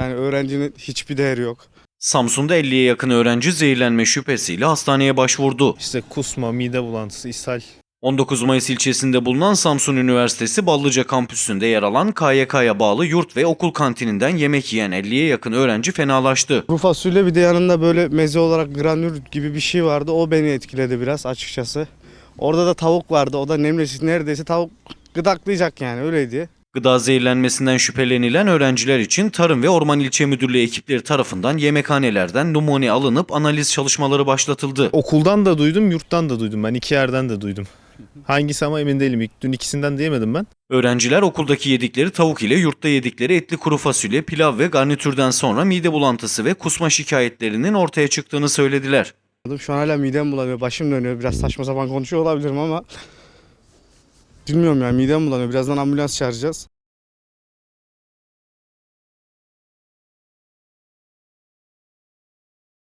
Yani öğrencinin hiçbir değeri yok. Samsun'da 50'ye yakın öğrenci zehirlenme şüphesiyle hastaneye başvurdu. İşte kusma, mide bulantısı, ishal 19 Mayıs ilçesinde bulunan Samsun Üniversitesi Ballıca kampüsünde yer alan KYK'ya bağlı yurt ve okul kantininden yemek yiyen 50'ye yakın öğrenci fenalaştı. Kuru fasulye bir de yanında böyle meze olarak granül gibi bir şey vardı. O beni etkiledi biraz açıkçası. Orada da tavuk vardı. O da nemlesi neredeyse tavuk gıdaklayacak yani öyleydi. Gıda zehirlenmesinden şüphelenilen öğrenciler için Tarım ve Orman İlçe Müdürlüğü ekipleri tarafından yemekhanelerden numune alınıp analiz çalışmaları başlatıldı. Okuldan da duydum, yurttan da duydum. Ben iki yerden de duydum. Hangisi ama emin değilim. İlk- Dün ikisinden diyemedim ben. Öğrenciler okuldaki yedikleri tavuk ile yurtta yedikleri etli kuru fasulye, pilav ve garnitürden sonra mide bulantısı ve kusma şikayetlerinin ortaya çıktığını söylediler. Şu an hala midem bulanıyor, başım dönüyor. Biraz saçma sapan konuşuyor olabilirim ama bilmiyorum ya midem bulanıyor. Birazdan ambulans çağıracağız.